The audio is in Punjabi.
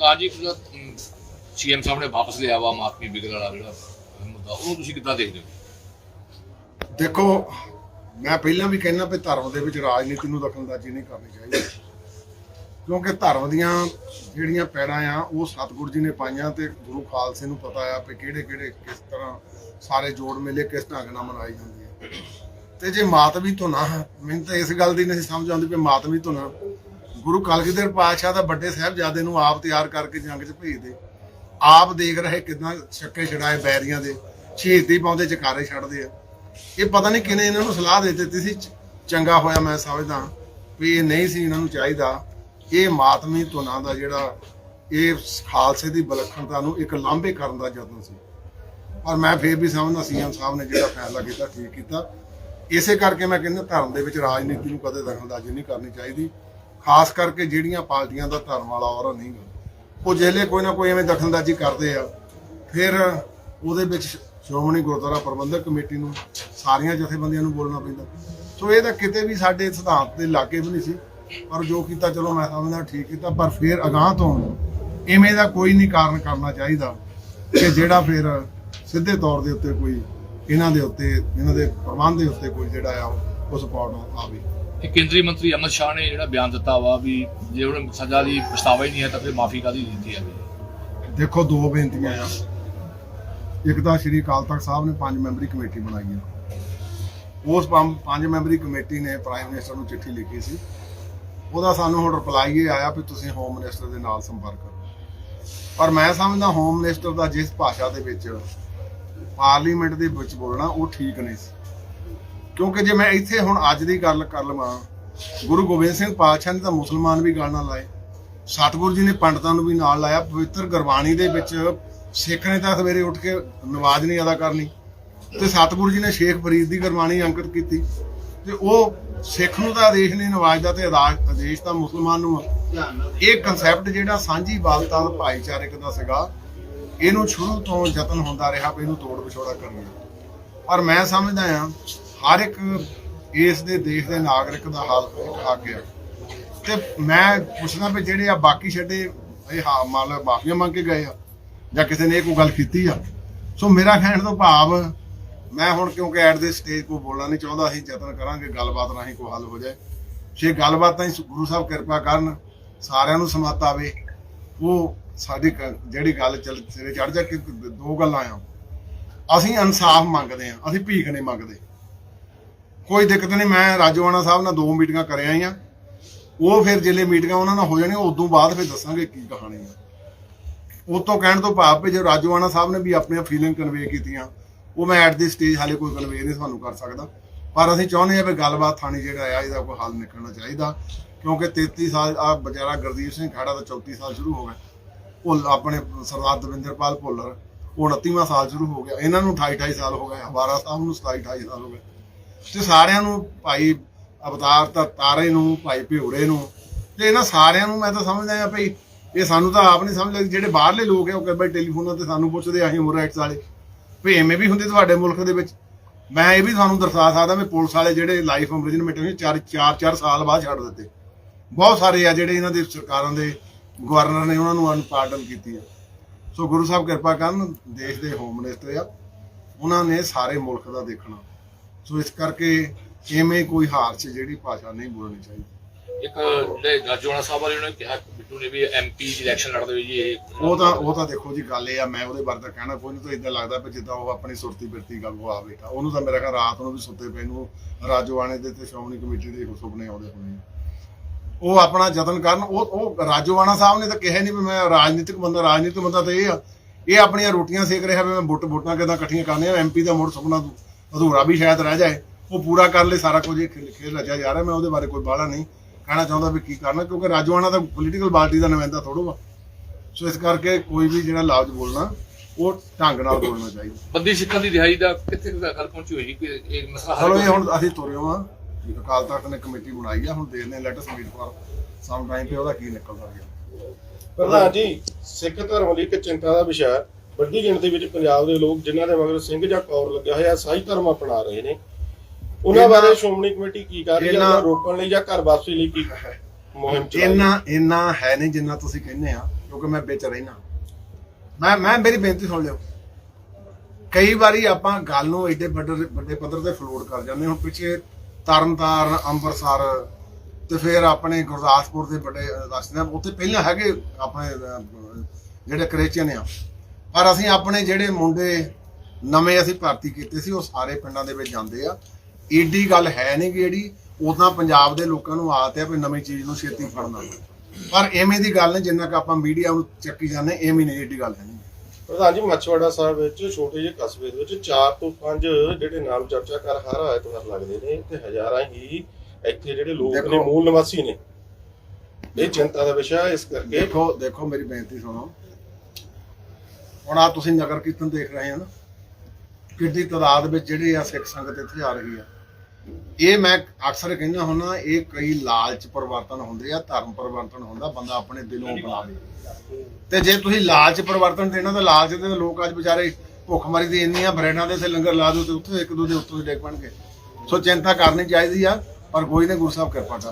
ਪ੍ਰਧਾਨ ਜੀ ਸੀਐਮ ਸਾਹਿਬ ਨੇ ਵਾਪਸ ਲਿਆ ਵਾ ਮਾਫੀ ਬਿਗੜ ਵਾਲਾ ਜਿਹੜਾ ਮੁੱਦਾ, ਉਹਨੂੰ ਤੁਸੀਂ ਕਿੱਦਾਂ ਦੇਖਦੇ ਹੋ? ਦੇਖੋ, ਮੈਂ ਪਹਿਲਾਂ ਵੀ ਕਹਿੰਦਾ ਵੀ ਧਰਮ ਦੇ ਵਿੱਚ ਰਾਜਨੀਤੀ ਨੂੰ ਦਖਲਅੰਦਾਜ਼ੀ ਨਹੀਂ ਕਰਨੀ ਚਾਹੀਦੀ। ਕਿਉਂਕਿ ਧਰਮ ਦੀਆਂ ਜਿਹੜੀਆਂ ਪੈੜਾਂ ਆ, ਉਹ ਸਤਿਗੁਰੂ ਜੀ ਨੇ ਪਾਈਆਂ ਤੇ ਗੁਰੂ ਖਾਲਸੇ ਨੂੰ ਪਤਾ ਆ ਵੀ ਕਿਹੜੇ ਕਿਹੜੇ, ਕਿਸ ਤਰ੍ਹਾਂ ਸਾਰੇ ਜੋੜ ਮੇਲੇ ਕਿਸ ਢੰਗ ਨਾਲ ਮਨਾਈ ਜਾਂਦੀ ਹੈ। ਤੇ ਜੇ ਮਾਤਵੀ ਧੁਨਾ, ਮੈਨੂੰ ਤਾਂ ਇਸ ਗੱਲ ਦੀ ਨਹੀਂ ਸਮਝ ਆਉਂਦੀ ਵੀ ਮਾਤਵੀ ਧੁਨਾ। ਗੁਰੂ ਕਲਗੀਧਰ ਪਾਤਸ਼ਾਹ ਦਾ ਵੱਡੇ ਸਾਹਿਬਜ਼ਾਦੇ ਨੂੰ ਆਪ ਤਿਆਰ ਕਰਕੇ ਜੰਗ 'ਚ ਭੇਜਦੇ। ਆਪ ਦੇਖ ਰਹੇ ਕਿਦਾਂ ਛੱਕੇ ਛੜਾਏ ਬੈਰੀਆਂ ਦੇ, ਸ਼ਹੀਦੀ ਪਾਉਂਦੇ, ਚਕਾਰੇ ਛੱਡਦੇ ਆ। ਇਹ ਪਤਾ ਨਹੀਂ ਕਿਨੇ ਇਹਨਾਂ ਨੂੰ ਸਲਾਹ ਦੇ ਦਿੱਤੀ ਸੀ, ਚੰਗਾ ਹੋਇਆ ਮੈਂ ਸਮਝਦਾ ਵੀ ਇਹ ਨਹੀਂ ਸੀ ਇਹਨਾਂ ਨੂੰ ਚਾਹੀਦਾ। ਇਹ ਮਾਤਮੀ ਧੁਨਾਂ ਦਾ ਜਿਹੜਾ, ਇਹ ਖਾਲਸੇ ਦੀ ਬਲਖਣਤਾ ਨੂੰ ਇੱਕ ਲਾਂਭੇ ਕਰਨ ਦਾ ਯਤਨ ਸੀ। ਪਰ ਮੈਂ ਫੇਰ ਵੀ ਸਮਝਦਾ, ਸੀਐਮ ਸਾਹਿਬ ਨੇ ਜਿਹੜਾ ਫੈਸਲਾ ਕੀਤਾ, ਠੀਕ ਕੀਤਾ। ਇਸੇ ਕਰਕੇ ਮੈਂ ਕਹਿੰਦਾ ਧਰਮ ਦੇ ਵਿੱਚ ਰਾਜਨੀਤੀ ਨੂੰ ਕਦੇ ਦਖਲਅੰਦਾਜ਼ੀ ਨਹੀਂ ਕਰਨੀ ਚਾਹੀਦੀ। ਖਾਸ ਕਰਕੇ ਜਿਹੜੀਆਂ ਪਾਰਟੀਆਂ ਦਾ ਧਰਮ ਵਾਲਾ ਔਰ ਨਹੀਂ ਗਾ। ਉਹ ਜਿਹੜੇ ਕੋਈ ਨਾ ਕੋਈ ਐਵੇਂ ਦਖਲਅੰਦਾਜ਼ੀ ਕਰਦੇ ਆ। ਫਿਰ ਉਹਦੇ ਵਿੱਚ ਸ਼੍ਰੋਮਣੀ ਗੁਰਦੁਆਰਾ ਪ੍ਰਬੰਧਕ ਕਮੇਟੀ ਨੂੰ ਸਾਰੀਆਂ ਜਥੇਬੰਦੀਆਂ ਨੂੰ ਬੋਲਣਾ ਪੈਂਦਾ। ਸੋ ਇਹ ਤਾਂ ਕਿਤੇ ਵੀ ਸਾਡੇ ਸਿਧਾਂਤ ਦੇ ਲਾਗੇ ਵੀ ਨਹੀਂ ਸੀ। ਪਰ ਜੋ ਕੀਤਾ, ਚਲੋ ਮੈਂ ਸਮਝਦਾ ਠੀਕ ਕੀਤਾ, ਪਰ ਫਿਰ ਅਗਾਹ ਤੋਂ ਐਵੇਂ ਦਾ ਕੋਈ ਨਹੀਂ ਕਾਰਨ ਕਰਨਾ ਚਾਹੀਦਾ ਕਿ ਜਿਹੜਾ ਫਿਰ ਸਿੱਧੇ ਤੌਰ ਦੇ ਉੱਤੇ ਕੋਈ ਇਹਨਾਂ ਦੇ ਉੱਤੇ, ਇਹਨਾਂ ਦੇ ਪ੍ਰਬੰਧ ਦੇ ਉੱਤੇ ਕੋਈ ਜਿਹੜਾ ਆ, ਉਹ ਸਪੋਰਟ ਆਵੇ। ਇਹ ਕੇਂਦਰੀ ਮੰਤਰੀ ਅਮਿਤ ਸ਼ਾਹ ਨੇ ਜਿਹੜਾ ਬਿਆਨ ਦਿੱਤਾ ਵਾ ਵੀ ਜੇ ਉਹਨੇ ਸਜ਼ਾ ਦੀ ਪਛਤਾਵਾ ਹੀ ਨਹੀਂ ਹੈ ਤਾਂ ਫਿਰ ਮਾਫੀ ਕਾਦੀ ਦਿੱਤੀ ਹੈ? ਦੇਖੋ, ਦੋ ਬੇਨਤੀਆਂ ਆ। ਇੱਕ ਤਾਂ ਸ਼੍ਰੀ ਅਕਾਲ ਤਖਤ ਸਾਹਿਬ ਨੇ ਪੰਜ ਮੈਂਬਰੀ ਕਮੇਟੀ ਬਣਾਈ ਆ। ਉਸ ਪੰਜ ਪੰਜ ਮੈਂਬਰੀ ਕਮੇਟੀ ਨੇ ਪ੍ਰਾਈਮ ਮਿਨਿਸਟਰ ਨੂੰ ਚਿੱਠੀ ਲਿਖੀ ਸੀ। ਉਹਦਾ ਸਾਨੂੰ ਹੁਣ ਰਿਪਲਾਈ ਇਹ ਆਇਆ ਵੀ ਤੁਸੀਂ ਹੋਮ ਮਿਨਿਸਟਰ ਦੇ ਨਾਲ ਸੰਪਰਕ ਕਰੋ। ਪਰ ਮੈਂ ਸਮਝਦਾ ਹੋਮ ਮਿਨਿਸਟਰ ਦਾ ਜਿਸ ਭਾਸ਼ਾ ਦੇ ਵਿੱਚ ਪਾਰਲੀਮੈਂਟ ਦੇ ਵਿੱਚ ਬੋਲਣਾ, ਉਹ ਠੀਕ ਨਹੀਂ ਸੀ। ਕਿਉਂਕਿ ਜੇ ਮੈਂ ਇੱਥੇ ਹੁਣ ਅੱਜ ਦੀ ਗੱਲ ਕਰ ਲਵਾਂ, ਗੁਰੂ ਗੋਬਿੰਦ ਸਿੰਘ ਪਾਤਸ਼ਾਹ ਨੇ ਤਾਂ ਮੁਸਲਮਾਨ ਵੀ ਗੱਲ ਨਾਲ ਲਾਏ। ਸਤਿਗੁਰੂ ਜੀ ਨੇ ਪੰਡਤਾਂ ਨੂੰ ਵੀ ਨਾਲ ਲਾਇਆ। ਪਵਿੱਤਰ ਗੁਰਬਾਣੀ ਦੇ ਵਿੱਚ ਸਿੱਖ ਨੇ ਤਾਂ ਸਵੇਰੇ ਉੱਠ ਕੇ ਨਮਾਜ਼ ਨਹੀਂ ਅਦਾ ਕਰਨੀ। ਤੇ ਸਤਿਗੁਰੂ ਜੀ ਨੇ ਸ਼ੇਖ ਫਰੀਦ ਦੀ ਗੁਰਬਾਣੀ ਅੰਕਿਤ ਕੀਤੀ। ਤੇ ਉਹ ਸਿੱਖ ਨੂੰ ਤਾਂ ਆਦੇਸ਼ ਨਹੀਂ ਨਵਾਜ਼ ਦਾ ਤੇ ਆਦੇਸ਼ ਤਾਂ ਮੁਸਲਮਾਨ ਨੂੰ ਇਹ ਕਨਸੈਪਟ ਜਿਹੜਾ ਸਾਂਝੀ ਬਾਲਤਾ ਦਾ ਭਾਈਚਾਰਕ ਦਾ ਸੀਗਾ, ਇਹਨੂੰ ਸ਼ੁਰੂ ਤੋਂ ਯਤਨ ਹੁੰਦਾ ਰਿਹਾ ਵੀ ਇਹਨੂੰ ਤੋੜ ਵਿਛੋੜਾ ਕਰਨਾ। ਪਰ ਮੈਂ ਸਮਝਦਾ ਆ ਹਰ ਇੱਕ ਇਸ ਦੇ ਦੇਸ਼ ਦੇ ਨਾਗਰਿਕ ਦਾ ਹਾਲ ਇੱਕ ਹੱਕ ਆ ਤੇ ਮੈਂ ਪੁੱਛਣਾ ਵੀ ਜਿਹੜੇ ਆ ਬਾਕੀ ਛੱਡੇ ਇਹ ਹਾਂ ਮਤਲਬ ਮਾਫੀਆਂ ਮੰਗ ਕੇ ਗਏ ਆ, ਜਾਂ ਕਿਸੇ ਨੇ ਇਹ ਕੋਈ ਗੱਲ ਕੀਤੀ ਆ। ਸੋ ਮੇਰਾ ਕਹਿਣ ਤੋਂ ਭਾਵ, ਮੈਂ ਹੁਣ ਕਿਉਂਕਿ ਐਟ ਦੇ ਸਟੇਜ ਕੋ ਬੋਲਣਾ ਨਹੀਂ ਚਾਹੁੰਦਾ, ਅਸੀਂ ਯਤਨ ਕਰਾਂਗੇ, ਗੱਲਬਾਤ ਰਾਹੀਂ ਕੋਈ ਹੱਲ ਹੋ ਜਾਏ। ਜੇ ਗੱਲਬਾਤ ਤਾਂ ਗੁਰੂ ਸਾਹਿਬ ਕਿਰਪਾ ਕਰਨ, ਸਾਰਿਆਂ ਨੂੰ ਸਮਤ ਆਵੇ, ਉਹ ਸਾਡੀ ਕ- ਜਿਹੜੀ ਗੱਲ ਚੱਲ, ਸਿਰੇ ਚੜ ਜਾ ਕਿ ਦੋ ਗੱਲਾਂ ਆ। ਅਸੀਂ ਇਨਸਾਫ ਮੰਗਦੇ ਆ, ਅਸੀਂ ਭੀਖ ਨਹੀਂ ਮੰਗਦੇ। ਕੋਈ ਦਿੱਕਤ ਨਹੀਂ, ਮੈਂ ਰਾਜਵਾਨਾ ਸਾਹਿਬ ਨਾਲ ਦੋ ਮੀਟਿੰਗਾਂ ਕਰ ਆਈਆਂ ਉਹ ਫਿਰ ਜਿਹੜੇ ਮੀਟਿੰਗਾਂ ਉਹਨਾਂ ਨਾਲ ਹੋ ਜਾਣੀਆਂ ਉਦੋਂ ਬਾਅਦ ਫਿਰ ਦੱਸਾਂਗੇ ਕੀ ਕਹਾਣੀ ਆ। ਉਹ ਤੋਂ ਕਹਿਣ ਤੋਂ ਭਾਵ ਵੀ ਜੇ ਰਾਜਵਾਨਾ ਸਾਹਿਬ ਨੇ ਵੀ ਆਪਣੀਆਂ ਫੀਲਿੰਗ ਕਨਵੇ ਕੀਤੀਆਂ, ਉਹ ਮੈਂ ਐਟ ਦੀ ਸਟੇਜ ਹਾਲੇ ਕੋਈ ਕਨਵੇ ਨਹੀਂ ਤੁਹਾਨੂੰ ਕਰ ਸਕਦਾ। ਪਰ ਅਸੀਂ ਚਾਹੁੰਦੇ ਹਾਂ ਵੀ ਗੱਲਬਾਤ ਥਾਣੀ ਜਿਹੜਾ ਆ, ਇਹਦਾ ਕੋਈ ਹੱਲ ਨਿਕਲਣਾ ਚਾਹੀਦਾ। ਕਿਉਂਕਿ 33 ਸਾਲ ਆ ਬਚਾਰਾ ਗੁਰਦੀਪ ਸਿੰਘ ਖਾੜਾ ਦਾ 34 ਸਾਲ ਸ਼ੁਰੂ ਹੋ ਗਿਆ। ਭੁੱਲ ਆਪਣੇ ਸਰਦਾਰ ਦਵਿੰਦਰਪਾਲ ਭੁੱਲਰ, ਉਹ 29ਵਾਂ ਸਾਲ ਸ਼ੁਰੂ ਹੋ ਗਿਆ। ਇਹਨਾਂ ਨੂੰ 28 28 ਸਾਲ ਹੋ ਗਏ ਹਵਾਰਾ ਸਾਹਿਬ ਨੂੰ 27 28 ਸਾਲ ਹੋ ਗਏ। ਤੇ ਸਾਰਿਆਂ ਨੂੰ ਭਾਈ ਅਵਤਾਰ ਤਾਂ ਤਾਰੇ ਨੂੰ, ਭਾਈ ਭਿਉਰੇ ਨੂੰ। ਤੇ ਇਹਨਾਂ ਸਾਰਿਆਂ ਨੂੰ ਮੈਂ ਤਾਂ ਸਮਝਦਾ ਆ ਭਈ ਇਹ ਸਾਨੂੰ ਤਾਂ ਆਪ ਨਹੀਂ ਸਮਝ ਲੱਗਦੀ, ਜਿਹੜੇ ਬਾਹਰਲੇ ਲੋਕ ਆ, ਉਹ ਕਹਿੰਦੇ ਵਾਰ ਟੈਲੀਫੋਨਾਂ ਤੇ ਸਾਨੂੰ ਪੁੱਛਦੇ ਆ, ਅਸੀਂ ਉਮਰ ਰਾਈਟਸ ਵਾਲੇ। ਭਈ ਐਵੇਂ ਵੀ ਹੁੰਦੇ ਤੁਹਾਡੇ ਮੁਲਕ ਦੇ ਵਿੱਚ। ਮੈਂ ਇਹ ਵੀ ਤੁਹਾਨੂੰ ਦਰਸਾ ਸਕਦਾ ਵੀ ਪੁਲਿਸ ਵਾਲੇ ਜਿਹੜੇ ਲਾਈਫ ਇੰਪ੍ਰਿਜ਼ਨਮੈਂਟ ਹੋਈ, ਚਾਰ ਚਾਰ ਚਾਰ ਸਾਲ ਬਾਅਦ ਛੱਡ ਦਿੱਤੇ। ਬਹੁਤ ਸਾਰੇ ਆ ਜਿਹੜੇ ਇਹਨਾਂ ਦੇ ਸਰਕਾਰਾਂ ਦੇ ਗਵਰਨਰ ਨੇ ਉਹਨਾਂ ਨੂੰ ਅਨਪਾਰਡਨ ਕੀਤੀ ਆ। ਸੋ ਗੁਰੂ ਸਾਹਿਬ ਕਿਰਪਾ ਕਰਨ, ਦੇਸ਼ ਦੇ ਹੋਮ ਮਿਨਿਸਟਰ ਆ। ਉਹਨਾਂ ਨੇ ਸਾਰੇ ਮੁਲਕ ਦਾ ਦੇਖਣਾ। ਸੋ ਇਸ ਕਰਕੇ ਐਵੇਂ ਕੋਈ ਹਾਰ ਚ ਜਿਹੜੀ ਭਾਸ਼ਾ ਨਹੀਂ ਬੋਲਣੀ ਚਾਹੀਦੀ। ਇੱਕ ਜਿਹੜੇ ਰਾਜੋਣਾ ਸਾਹਿਬ ਵਾਲੇ ਨੇ ਕਿਹਾ ਕਿ ਬਿੱਟੂ ਨੇ ਵੀ ਐਮਪੀ ਦੀ ਇਲੈਕਸ਼ਨ ਲੜਦੇ ਹੋਏ ਜੀ ਇਹ ਉਹ ਤਾਂ ਉਹ ਤਾਂ ਦੇਖੋ ਜੀ ਗੱਲ ਇਹ ਆ ਮੈਂ ਉਹਦੇ ਬਾਰੇ ਤਾਂ ਕਹਿਣਾ ਕੋਈ ਨਹੀਂ ਤਾਂ ਇਦਾਂ ਲੱਗਦਾ ਵੀ ਜਿੱਦਾਂ ਉਹ ਆਪਣੀ ਸੁਰਤੀ ਬਿਰਤੀ ਗੱਲ ਆ ਬੈਠਾ। ਉਹਨੂੰ ਤਾਂ ਮੇਰਾ ਖਿਆਲ ਰਾਤ ਨੂੰ ਵੀ ਸੁੱਤੇ ਪਏ ਨੂੰ ਰਾਜੋਆਣੇ ਦੇ ਤੇ ਸ਼੍ਰੋਮਣੀ ਕਮੇਟੀ ਦੇ ਸੁਪਨੇ ਆਉਂਦੇ ਹੋਣੇ। ਉਹ ਆਪਣਾ ਯਤਨ ਕਰਨ ਉਹ ਉਹ ਰਾਜੋਆਣਾ ਸਾਹਿਬ ਨੇ ਤਾਂ ਕਿਹਾ ਨਹੀਂ ਵੀ ਮੈਂ ਰਾਜਨੀਤਿਕ ਬੰਦਾ ਰਾਜਨੀਤਿਕ ਬੰਦਾ ਤਾਂ ਇਹ ਆ ਇਹ ਆਪਣੀਆਂ ਰੋਟੀਆਂ ਸੇਕ ਰਿਹਾ ਵੀ ਮੈਂ ਵੋਟ ਵੋਟਾਂ ਕਿਦਾਂ ਇਕੱਠੀਆਂ ਕਰਨੀਆਂ ਐਮਪੀ ਦਾ ਮੁੜ ਸੁਪਨਾ ਅਧੂਰਾ ਵੀ ਸ਼ਾਇਦ ਰਹਿ ਜਾਏ ਉਹ ਪੂਰਾ ਕਰ ਲੈ ਸਾਰਾ ਕੁਝ ਇਹ ਖੇਲ ਰਚਿਆ ਜਾ ਰਿਹਾ ਮੈਂ ਉਹਦੇ ਬਾਰੇ ਕੋਈ ਬਾਹਲਾ ਨਹੀਂ ਕਹਿਣਾ ਚਾਹੁੰਦਾ ਵੀ ਕੀ ਕਰਨਾ ਕਿਉਂਕਿ ਰਾਜੋਆਣਾ ਤਾਂ ਪੋਲੀਟੀਕਲ ਪਾਰਟੀ ਦਾ ਨੁਮਾਇੰਦਾ ਥੋੜੋ ਵਾ। ਸੋ ਇਸ ਕਰਕੇ ਕੋਈ ਵੀ ਜਿਹੜਾ ਲਫ਼ਜ਼ ਬੋਲਣਾ ਉਹ ਢੰਗ ਨਾਲ ਬੋਲਣਾ ਚਾਹੀਦਾ। ਬੰਦੀ ਸਿੱਖਾਂ ਦੀ ਰਿਹਾਈ ਦਾ ਕਿੱਥੇ ਗੱਲ ਪਹੁੰਚੀ ਹੋਈ ਜੀ? ਕਿ ਇਹ ਮਸਲਾ ਹੱਲ ਇਹ ਹੁਣ ਅਸੀਂ ਤੁਰੇ ਹਾਂ। ਅਕਾਲ ਤਖਤ ਨੇ ਕਮੇਟੀ ਬਣਾਈ ਆ ਹੁਣ ਦੇਖਦੇ ਹਾਂ let's meet for some time ਤੇ ਉਹਦਾ ਕੀ ਨਿਕਲਦਾ ਗਿਆ ਪ੍ਰਧਾਨ ਜੀ ਸਿੱਖ ਧਰਮ ਲਈ ਇੱਕ ਚਿੰਤਾ ਦਾ ਵਿਸ਼ਾ ਹੈ। ਵੱਡੀ ਗਿਣਤੀ ਵਿੱਚ ਪੰਜਾਬ ਦੇ ਲੋਕ ਜਿਨ੍ਹਾਂ ਦੇ ਮਗਰ ਸਿੰਘ ਜਾਂ ਕੌਰ ਲੱਗਿਆ ਹੋਇਆ ਸਾਈ ਧਰਮ ਅਪਣਾ ਰਹੇ ਨੇ। ਉਹਨਾਂ ਬਾਰੇ ਸ਼੍ਰੋਮਣੀ ਕਮੇਟੀ ਕੀ ਕਰ ਰਹੀ ਹੈ? ਉਹਨਾਂ ਰੋਕਣ ਲਈ ਜਾਂ ਘਰ ਵਾਪਸੀ ਲਈ ਕੀ ਮੁਹਿੰਮ ਚਲਾ ਰਹੀ ਹੈ? ਇੰਨਾ ਇੰਨਾ ਹੈ ਨਹੀਂ ਜਿੰਨਾ ਤੁਸੀਂ ਕਹਿੰਦੇ ਆ ਕਿਉਂਕਿ ਮੈਂ ਵਿੱਚ ਰਹਿਣਾ ਮੈਂ ਮੈਂ ਮੇਰੀ ਬੇਨਤੀ ਸੁਣ ਲਿਓ। ਕਈ ਵਾਰੀ ਆਪਾਂ ਗੱਲ ਨੂੰ ਏਡੇ ਵੱਡੇ ਵੱਡੇ ਪੱਧਰ ਤੇ ਫਲੋਟ ਕਰ ਜਾਂਦੇ ਹੁਣ ਪਿੱਛੇ ਤਰਨਤਾਰਨ ਅੰਮ੍ਰਿਤਸਰ ਤੇ ਫਿਰ ਆਪਣੇ ਗੁਰਦਾਸਪੁਰ ਦੇ ਵੱਡੇ ਰਸਤੇ ਉੱਥੇ ਪਹਿਲਾਂ ਹੈਗੇ ਆਪਣੇ ਜਿਹੜੇ ਕ੍ਰਿਸਚੀਅਨ ਆ। ਪਰ ਅਸੀਂ ਆਪਣੇ ਜਿਹੜੇ ਮੁੰਡੇ ਨਵੇਂ ਅਸੀਂ ਭਰਤੀ ਕੀਤੇ ਸੀ ਉਹ ਸਾਰੇ ਪਿੰਡਾਂ ਦੇ ਵਿੱਚ ਜਾਂਦੇ ਆ। ਏਡੀ ਗੱਲ ਹੈ ਨਹੀਂ ਕਿ ਜਿਹੜੀ ਉਦਾਂ ਪੰਜਾਬ ਦੇ ਲੋਕਾਂ ਨੂੰ ਆਦਤ ਹੈ ਵੀ ਨਵੀਂ ਚੀਜ਼ ਨੂੰ ਛੇਤੀ ਫੜਨਾ ਪਰ ਐਵੇਂ ਦੀ ਗੱਲ ਨਹੀਂ ਜਿੰਨਾ ਕਿ ਆਪਾਂ ਮੀਡੀਆ ਨੂੰ ਚੱਕੀ ਜਾਂਦੇ ਐਵੇਂ ਨਹੀਂ ਏਡੀ ਗੱਲ ਹੈ ਨਹੀਂ। ਪ੍ਰਧਾਨ ਜੀ ਮੱਛਵਾੜਾ ਸਾਹਿਬ ਵਿੱਚ ਛੋਟੇ ਜਿਹੇ ਕਸਬੇ ਦੇ ਵਿੱਚ 4 ਤੋਂ 5 ਜਿਹੜੇ ਨਾਮ ਚਰਚਾ ਕਰ ਹਰ ਐਤਵਾਰ ਲੱਗਦੇ ਨੇ। ਤੇ ਹਜ਼ਾਰਾਂ ਹੀ ਇੱਥੇ ਜਿਹੜੇ ਲੋਕ ਨੇ। ਮੂਲ ਨਿਵਾਸੀ ਨੇ। ਇਹ ਚਿੰਤਾ ਦਾ ਵਿਸ਼ਾ ਇਸ ਕਰਕੇ। ਦੇਖੋ ਦੇਖੋ ਮੇਰੀ ਬੇਨਤੀ ਸੁਣੋ। ਹੁਣ ਆ ਤੁਸੀਂ ਨਗਰ ਕੀਰਤਨ ਦੇਖ ਰਹੇ ਹੋ ਨਾ ਕਿੰਨੀ ਤਾਦਾਦ ਵਿੱਚ ਜਿਹੜੀ ਆ ਸਿੱਖ ਸੰਗਤ ਇੱਥੇ ਆ ਰਹੀ ਆ। ਇਹ ਮੈਂ ਅਕਸਰ ਕਹਿੰਦਾ ਹੁੰਦਾ ਇਹ ਕਈ ਲਾਲਚ ਪਰਿਵਰਤਨ ਹੁੰਦੇ ਆ, ਧਰਮ ਪਰਿਵਰਤਨ ਹੁੰਦਾ, ਬੰਦਾ ਆਪਣੇ ਦਿਲੋਂ ਬਣਾਵੇ ਤੇ ਜੇ ਤੁਸੀਂ ਲਾਲਚ ਪਰਿਵਰਤਨ ਦੇਣਾ ਤਾਂ ਲਾਲਚ ਦੇ ਲੋਕ ਅੱਜ ਵਿਚਾਰੇ ਭੁੱਖਮਰੀ ਦੀ ਇੰਨੀਆਂ ਬਰੇਡਾਂ ਦੇ ਤੇ ਲੰਗਰ ਲਾ ਦਿਓ ਤੇ ਉੱਥੇ ਇੱਕ ਦੂਜੇ ਉੱਤੋਂ ਦੇ ਡੇਕ ਬਣ ਕੇ ਸੋ ਚਿੰਤਾ ਕਰਨੀ ਚਾਹੀਦੀ ਆ, ਪਰ ਕੋਈ ਨੇ ਗੁਰੂ ਸਾਹਿਬ ਕਿਰਪਾ ਕਰ